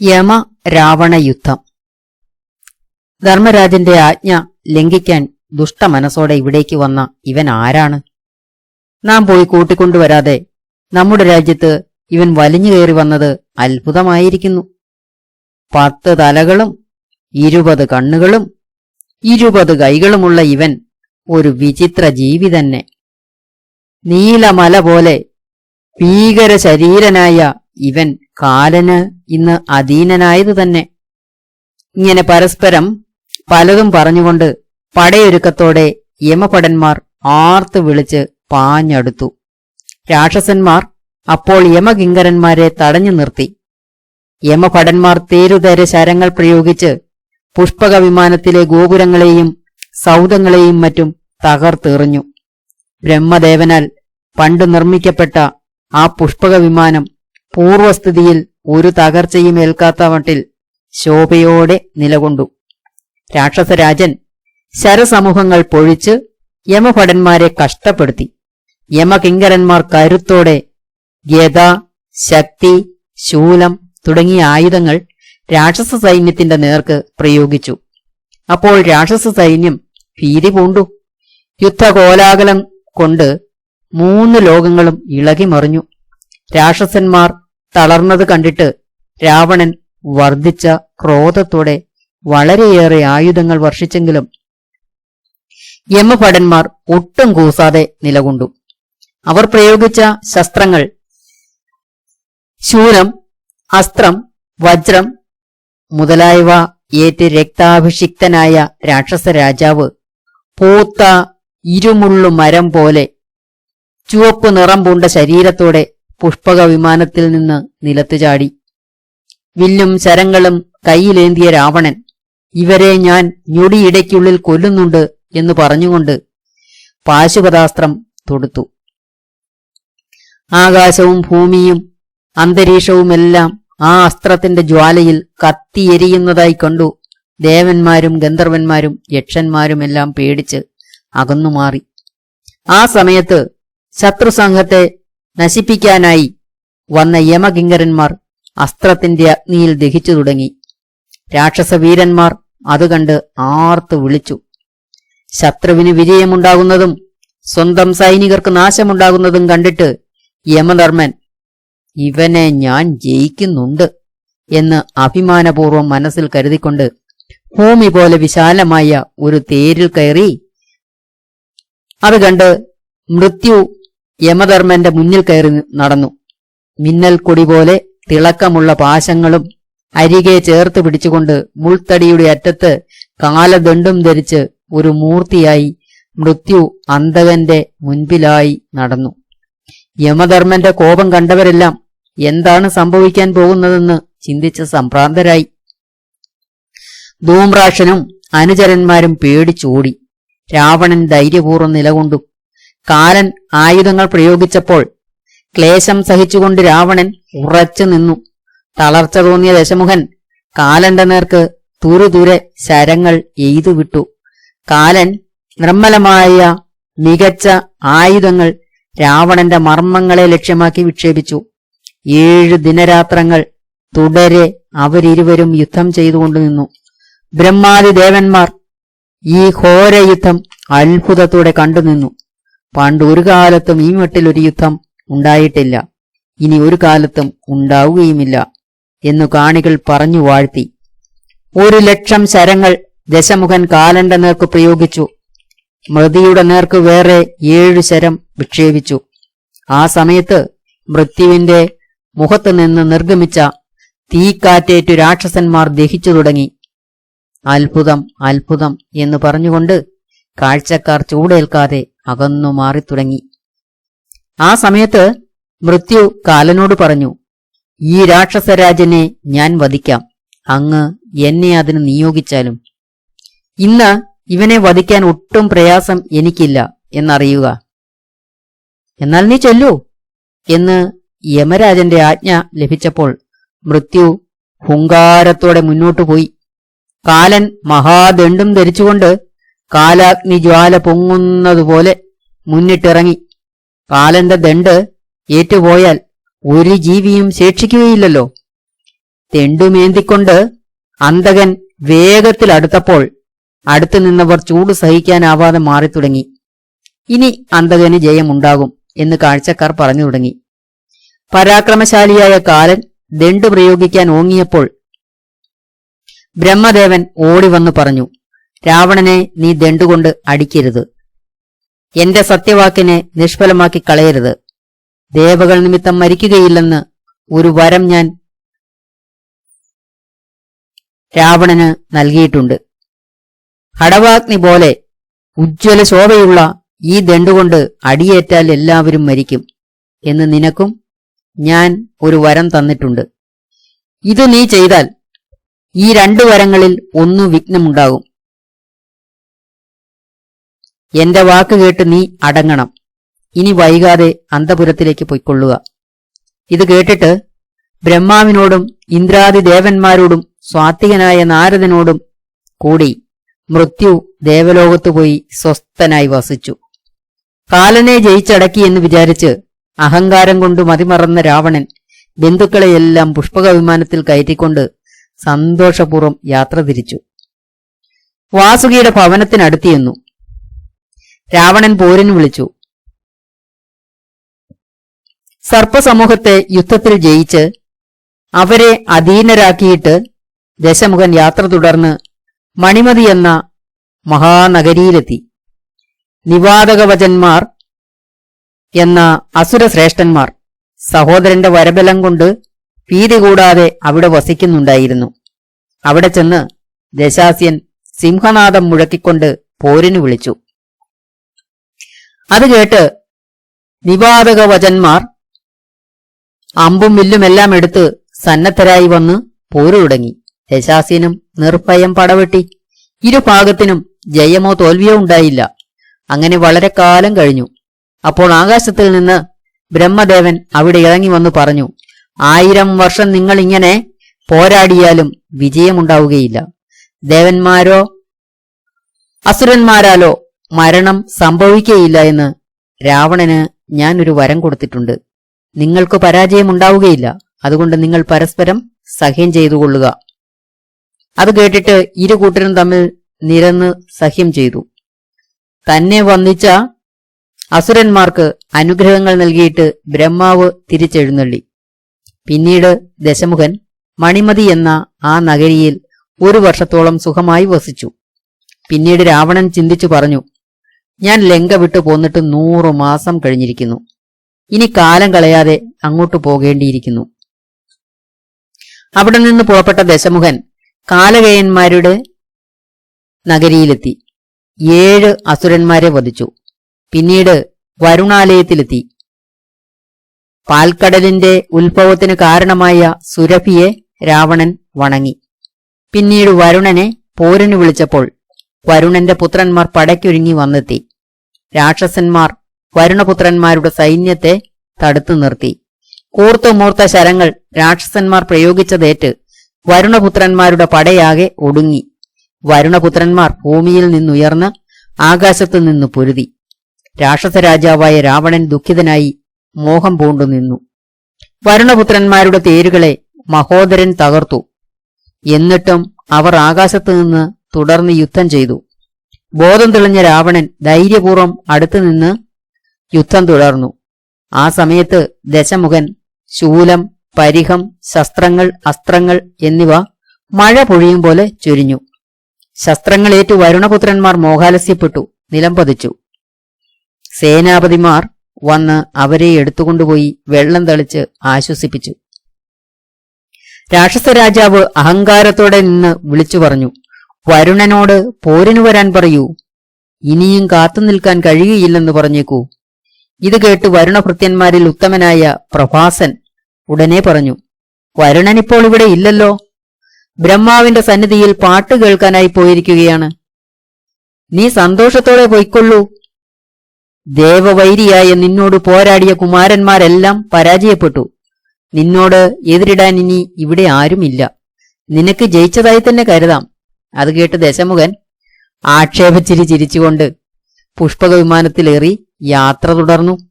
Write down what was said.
യമ രാവണ യുദ്ധം ധർമ്മരാജന്റെ ആജ്ഞ ലംഘിക്കാൻ ദുഷ്ടമനസ്സോടെ ഇവിടേക്ക് വന്ന ഇവൻ ആരാണ്? നാം പോയി കൂട്ടിക്കൊണ്ടുവരാതെ നമ്മുടെ രാജ്യത്ത് ഇവൻ വലിഞ്ഞു കയറി വന്നത് അത്ഭുതമായിരിക്കുന്നു. പത്ത് തലകളും ഇരുപത് കണ്ണുകളും ഇരുപത് കൈകളുമുള്ള ഇവൻ ഒരു വിചിത്ര ജീവി തന്നെ. നീലമല പോലെ ഭീകര ശരീരനായ ഇവൻ കാലന് ഇന്ന് അധീനനായത് തന്നെ. ഇങ്ങനെ പരസ്പരം പലതും പറഞ്ഞുകൊണ്ട് പടയൊരുക്കത്തോടെ യമഭടന്മാർ ആർത്തു വിളിച്ച് പാഞ്ഞടുത്തു. രാക്ഷസന്മാർ അപ്പോൾ യമകിങ്കരന്മാരെ തടഞ്ഞു നിർത്തി. യമഭടന്മാർ തേരുതേരെ ശരങ്ങൾ പ്രയോഗിച്ച് പുഷ്പക വിമാനത്തിലെ ഗോപുരങ്ങളെയും സൗധങ്ങളെയും മറ്റും തകർത്തെറിഞ്ഞു. ബ്രഹ്മദേവനാൽ പണ്ട് നിർമ്മിക്കപ്പെട്ട ആ പുഷ്പക വിമാനം പൂർവസ്ഥിതിയിൽ ഒരു തകർച്ചയും ഏൽക്കാത്ത മട്ടിൽ ശോഭയോടെ നിലകൊണ്ടു. രാക്ഷസരാജൻ ശരസമൂഹങ്ങൾ പൊഴിച്ച് യമഭടന്മാരെ കഷ്ടപ്പെടുത്തി. യമകിങ്കരന്മാർ കരുത്തോടെ ഗത ശക്തി ശൂലം തുടങ്ങിയ ആയുധങ്ങൾ രാക്ഷസ സൈന്യത്തിന്റെ നേർക്ക് പ്രയോഗിച്ചു. അപ്പോൾ രാക്ഷസ സൈന്യം ഭീതി പൂണ്ടു. യുദ്ധകോലാഹലം കൊണ്ട് മൂന്ന് ലോകങ്ങളും ഇളകി മറിഞ്ഞു രാക്ഷസന്മാർ തളർന്നത് കണ്ടിട്ട് രാവണൻ വർദ്ധിച്ച ക്രോധത്തോടെ വളരെയേറെ ആയുധങ്ങൾ വർഷിച്ചെങ്കിലും യമഭടന്മാർ ഒട്ടും കൂസാതെ നിലകൊണ്ടു. അവർ പ്രയോഗിച്ച ശസ്ത്രങ്ങൾ ശൂലം അസ്ത്രം വജ്രം മുതലായവ ഏറ്റ് രക്താഭിഷിക്തനായ രാക്ഷസ രാജാവ് പൂത്ത ഇരുമുള്ളു മരം പോലെ ചുവപ്പ് നിറം പൂണ്ട ശരീരത്തോടെ പുഷ്പക വിമാനത്തിൽ നിന്ന് നിലത്തു ചാടി. വില്ലും ശരങ്ങളും കൈയിലേന്തിയ രാവണൻ ഇവരെ ഞാൻ ഞൊടിയിടയ്ക്കുള്ളിൽ കൊല്ലുന്നുണ്ട് എന്ന് പറഞ്ഞുകൊണ്ട് പാശുപതാസ്ത്രം തൊടുത്തു. ആകാശവും ഭൂമിയും അന്തരീക്ഷവുമെല്ലാം ആ അസ്ത്രത്തിന്റെ ജ്വാലയിൽ കത്തിയെരിയുന്നതായി കണ്ടു ദേവന്മാരും ഗന്ധർവന്മാരും യക്ഷന്മാരും എല്ലാം പേടിച്ച് അകന്നുമാറി. ആ സമയത്ത് ശത്രുസംഘത്തെ നശിപ്പിക്കാനായി വന്ന യമകിങ്കരന്മാർ അസ്ത്രത്തിന്റെ അഗ്നിയിൽ ദഹിച്ചു തുടങ്ങി. രാക്ഷസവീരന്മാർ അത് കണ്ട് ആർത്തു വിളിച്ചു. ശത്രുവിന് വിജയമുണ്ടാകുന്നതും സ്വന്തം സൈനികർക്ക് നാശമുണ്ടാകുന്നതും കണ്ടിട്ട് യമധർമ്മൻ ഇവനെ ഞാൻ ജയിക്കുന്നുണ്ട് എന്ന് അഭിമാനപൂർവം മനസ്സിൽ കരുതിക്കൊണ്ട് ഭൂമി പോലെ വിശാലമായ ഒരു തേരിൽ കയറി അത് കണ്ട് മൃത്യു യമധർമ്മന്റെ മുന്നിൽ കയറി നടന്നു. മിന്നൽ കൊടി പോലെ തിളക്കമുള്ള പാശങ്ങളും അരികെ ചേർത്ത് പിടിച്ചുകൊണ്ട് മുൾത്തടിയുടെ അറ്റത്ത് കാലദണ്ഡും ധരിച്ച് ഒരു മൂർത്തിയായി മൃത്യു അന്തകന്റെ മുൻപിലായി നടന്നു. യമധർമ്മന്റെ കോപം കണ്ടവരെല്ലാം എന്താണ് സംഭവിക്കാൻ പോകുന്നതെന്ന് ചിന്തിച്ച് സംഭ്രാന്തരായി. ധൂമ്രാക്ഷനും അനുചരന്മാരും പേടിച്ചോടി. രാവണൻ ധൈര്യപൂർവം നിലകൊണ്ടു കാലൻ ആയുധങ്ങൾ പ്രയോഗിച്ചപ്പോൾ ക്ലേശം സഹിച്ചുകൊണ്ട് രാവണൻ ഉറച്ചു നിന്നു. തളർച്ച തോന്നിയ ദശമുഖൻ കാലന്റെ നേർക്ക് തുരുതുരെ ശരങ്ങൾ എയ്തു വിട്ടു. കാലൻ നിർമ്മലമായ മികച്ച ആയുധങ്ങൾ രാവണന്റെ മർമ്മങ്ങളെ ലക്ഷ്യമാക്കി വിക്ഷേപിച്ചു. ഏഴ് ദിനരാത്രങ്ങൾ തുടരെ അവരിരുവരും യുദ്ധം ചെയ്തുകൊണ്ടു നിന്നു. ബ്രഹ്മാതി ദേവന്മാർ ഈ ഘോരയുദ്ധം അത്ഭുതത്തോടെ കണ്ടുനിന്നു. പണ്ട് ഒരു കാലത്തും ഈ മട്ടിൽ ഒരു യുദ്ധം ഉണ്ടായിട്ടില്ല. ഇനി ഒരു കാലത്തും ഉണ്ടാവുകയുമില്ല എന്നു കാണികൾ പറഞ്ഞു വാഴ്ത്തി. ഒരു ലക്ഷം ശരങ്ങൾ ദശമുഖൻ കാലന്റെ നേർക്ക് പ്രയോഗിച്ചു. മൃതിയുടെ നേർക്ക് വേറെ ഏഴു ശരം വിക്ഷേപിച്ചു. ആ സമയത്ത് മൃത്യുവിന്റെ മുഖത്ത് നിന്ന് നിർഗമിച്ച തീക്കാറ്റേറ്റു രാക്ഷസന്മാർ ദഹിച്ചു തുടങ്ങി. അത്ഭുതം അത്ഭുതം എന്ന് പറഞ്ഞുകൊണ്ട് കാഴ്ചക്കാർ ചൂടേൽക്കാതെ അകന്നു മാറിത്തുടങ്ങി. ആ സമയത്ത് മൃത്യു കാലനോട് പറഞ്ഞു ഈ രാക്ഷസരാജനെ ഞാൻ വധിക്കാം. അങ്ങ് എന്നെ അതിന് നിയോഗിച്ചാലും. ഇന്ന് ഇവനെ വധിക്കാൻ ഒട്ടും പ്രയാസം എനിക്കില്ല എന്നറിയുക. എന്നാൽ നീ ചൊല്ലൂ എന്ന് യമരാജന്റെ ആജ്ഞ ലഭിച്ചപ്പോൾ മൃത്യു ഹുങ്കാരത്തോടെ മുന്നോട്ടു പോയി കാലൻ മഹാദണ്ഡും ധരിച്ചുകൊണ്ട് കാലാഗ്നി ജ്വാല പൊങ്ങുന്നതുപോലെ മുന്നിട്ടിറങ്ങി. കാലന്റെ ദണ്ട് ഏറ്റുപോയാൽ ഒരു ജീവിയും ശേഷിക്കുകയില്ലല്ലോ. തെണ്ടുമേന്തിക്കൊണ്ട് അന്തകൻ വേഗത്തിൽ അടുത്തപ്പോൾ അടുത്തു നിന്നവർ ചൂട് സഹിക്കാനാവാതെ മാറി തുടങ്ങി ഇനി അന്തകന് ജയമുണ്ടാകും എന്ന് കാഴ്ചക്കാർ പറഞ്ഞു തുടങ്ങി. പരാക്രമശാലിയായ കാലൻ ദണ്ട് പ്രയോഗിക്കാൻ ഓങ്ങിയപ്പോൾ ബ്രഹ്മദേവൻ ഓടി വന്നു പറഞ്ഞു. രാവണനെ നീ ദണ്ടുകൊണ്ട് അടിക്കരുത്. എന്റെ സത്യവാക്കിനെ നിഷ്ഫലമാക്കി കളയരുത്. ദേവകൾ നിമിത്തം മരിക്കുകയില്ലെന്ന് ഒരു വരം ഞാൻ രാവണന് നൽകിയിട്ടുണ്ട്. ഹടവാഗ്നി പോലെ ഉജ്ജ്വല ശോഭയുള്ള ഈ ദണ്ടുകൊണ്ട് അടിയേറ്റാൽ എല്ലാവരും മരിക്കും എന്ന് നിനക്കും ഞാൻ ഒരു വരം തന്നിട്ടുണ്ട്. ഇത് നീ ചെയ്താൽ ഈ രണ്ടു വരങ്ങളിൽ ഒന്നു വിഘ്നമുണ്ടാകും. എന്റെ വാക്ക് കേട്ട് നീ അടങ്ങണം. ഇനി വൈകാതെ അന്തപുരത്തിലേക്ക് പൊയ്ക്കൊള്ളുക. ഇത് കേട്ടിട്ട് ബ്രഹ്മാവിനോടും ഇന്ദ്രാദി ദേവന്മാരോടും സ്വാത്വികനായ നാരദനോടും കൂടി മൃത്യു ദേവലോകത്തു പോയി സ്വസ്ഥനായി വസിച്ചു. കാലനെ ജയിച്ചടക്കി എന്ന് വിചാരിച്ച് അഹങ്കാരം കൊണ്ട് മതിമറന്ന രാവണൻ ബന്ധുക്കളെയെല്ലാം പുഷ്പക വിമാനത്തിൽ കയറ്റിക്കൊണ്ട് സന്തോഷപൂർവം യാത്ര തിരിച്ചു. വാസുകിയുടെ ഭവനത്തിനടുത്തിയെന്നു രാവണൻ പോരിന് വിളിച്ചു. സർപ്പസമൂഹത്തെ യുദ്ധത്തിൽ ജയിച്ച് അവരെ അധീനരാക്കിയിട്ട് ദശമുഖൻ യാത്ര തുടർന്ന് മണിമതി എന്ന മഹാനഗരിയിലെത്തി. നിവാതകവചന്മാർ എന്ന അസുരശ്രേഷ്ഠന്മാർ സഹോദരന്റെ വരബലം കൊണ്ട് ഭീതി കൂടാതെ അവിടെ വസിക്കുന്നുണ്ടായിരുന്നു. അവിടെ ചെന്ന് ദശാസ്യൻ സിംഹനാദം മുഴക്കിക്കൊണ്ട് പോരിന് വിളിച്ചു. അത് കേട്ട് നിവാതകവചന്മാർ അമ്പും വില്ലുമെല്ലാം എടുത്ത് സന്നദ്ധരായി വന്ന് പോരു തുടങ്ങി ദശാസ്യനും നിർഭയം പടവെട്ടി. ഇരുഭാഗത്തിനും ജയമോ തോൽവിയോ ഉണ്ടായില്ല. അങ്ങനെ വളരെ കാലം കഴിഞ്ഞു. അപ്പോൾ ആകാശത്തിൽ നിന്ന് ബ്രഹ്മദേവൻ അവിടെ ഇറങ്ങി വന്നു പറഞ്ഞു ആയിരം വർഷം നിങ്ങൾ ഇങ്ങനെ പോരാടിയാലും വിജയമുണ്ടാവുകയില്ല. ദേവന്മാരോ അസുരന്മാരാലോ മരണം സംഭവിക്കുകയില്ല എന്ന് രാവണന് ഞാൻ ഒരു വരം കൊടുത്തിട്ടുണ്ട്. നിങ്ങൾക്ക് പരാജയമുണ്ടാവുകയില്ല. അതുകൊണ്ട് നിങ്ങൾ പരസ്പരം സഹ്യം ചെയ്തുകൊള്ളുക. അത് കേട്ടിട്ട് ഇരു കൂട്ടരും തമ്മിൽ നിരന്ന് സഹ്യം ചെയ്തു. തന്നെ വന്നിച്ച അസുരന്മാർക്ക് അനുഗ്രഹങ്ങൾ നൽകിയിട്ട് ബ്രഹ്മാവ് തിരിച്ചെഴുന്നള്ളി. പിന്നീട് ദശമുഖൻ മണിമതി എന്ന ആ നഗരിയിൽ ഒരു വർഷത്തോളം സുഖമായി വസിച്ചു. പിന്നീട് രാവണൻ ചിന്തിച്ചു പറഞ്ഞു ഞാൻ ലങ്ക വിട്ടു പോന്നിട്ട് നൂറു മാസം കഴിഞ്ഞിരിക്കുന്നു. ഇനി കാലം കളയാതെ അങ്ങോട്ട് പോകേണ്ടിയിരിക്കുന്നു. അവിടെ നിന്ന് പുറപ്പെട്ട ദശമുഖൻ കാലകയന്മാരുടെ നഗരിയിലെത്തി. ഏഴ് അസുരന്മാരെ വധിച്ചു. പിന്നീട് വരുണാലയത്തിലെത്തി. പാൽക്കടലിന്റെ ഉത്ഭവത്തിന് കാരണമായ സുരഭിയെ രാവണൻ വണങ്ങി. പിന്നീട് വരുണനെ പോരിന് വിളിച്ചപ്പോൾ വരുണന്റെ പുത്രന്മാർ പടയ്ക്കൊരുങ്ങി വന്നെത്തി. രാക്ഷസന്മാർ വരുണപുത്രന്മാരുടെ സൈന്യത്തെ തടുത്തു നിർത്തി. കൂർത്തുമൂർത്ത ശരങ്ങൾ രാക്ഷസന്മാർ പ്രയോഗിച്ചതേറ്റ് വരുണപുത്രന്മാരുടെ പടയാകെ ഒടുങ്ങി. വരുണപുത്രന്മാർ ഭൂമിയിൽ നിന്നുയർന്ന് ആകാശത്തു നിന്ന് പൊരുതി. രാക്ഷസരാജാവായ രാവണൻ ദുഃഖിതനായി മോഹം പൂണ്ടു നിന്നു. വരുണപുത്രന്മാരുടെ തേരുകളെ മഹോദരൻ തകർത്തു. എന്നിട്ടും അവർ ആകാശത്തു നിന്ന് തുടർന്ന് യുദ്ധം ചെയ്തു. ബോധം തെളിഞ്ഞ രാവണൻ ധൈര്യപൂർവം അടുത്തുനിന്ന് യുദ്ധം തുടർന്നു. ആ സമയത്ത് ദശമുഖൻ ശൂലം പരിഹം ശസ്ത്രങ്ങൾ അസ്ത്രങ്ങൾ എന്നിവ മഴ പൊഴിയും പോലെ ചൊരിഞ്ഞു. ശസ്ത്രങ്ങളേറ്റു വരുണപുത്രന്മാർ മോഹാലസ്യപ്പെട്ടു നിലംപതിച്ചു സേനാപതിമാർ വന്ന് അവരെ എടുത്തുകൊണ്ടുപോയി വെള്ളം തളിച്ച് ആശ്വസിപ്പിച്ചു. രാക്ഷസ രാജാവ് അഹങ്കാരത്തോടെ നിന്ന് വിളിച്ചു പറഞ്ഞു വരുണനോട് പോരിനു വരാൻ പറയൂ. ഇനിയും കാത്തു നിൽക്കാൻ കഴിയുകയില്ലെന്ന് പറഞ്ഞേക്കൂ. ഇത് കേട്ട് വരുണഭൃത്യന്മാരിൽ ഉത്തമനായ പ്രഭാസൻ ഉടനെ പറഞ്ഞു വരുണൻ ഇപ്പോൾ ഇവിടെ ഇല്ലല്ലോ. ബ്രഹ്മാവിന്റെ സന്നിധിയിൽ പാട്ട് കേൾക്കാനായി പോയിരിക്കുകയാണ്. നീ സന്തോഷത്തോടെ പോയിക്കൊള്ളൂ. ദേവവൈരിയായ നിന്നോട് പോരാടിയ കുമാരന്മാരെല്ലാം പരാജയപ്പെട്ടു. നിന്നോട് എതിരിടാൻ ഇനി ഇവിടെ ആരുമില്ല. നിനക്ക് ജയിച്ചതായി തന്നെ കരുതാം. അത് കേട്ട് ദശമുഖൻ ആക്ഷേപച്ചിരി ചിരിച്ചുകൊണ്ട് പുഷ്പക വിമാനത്തിലേറി യാത്ര തുടർന്നു.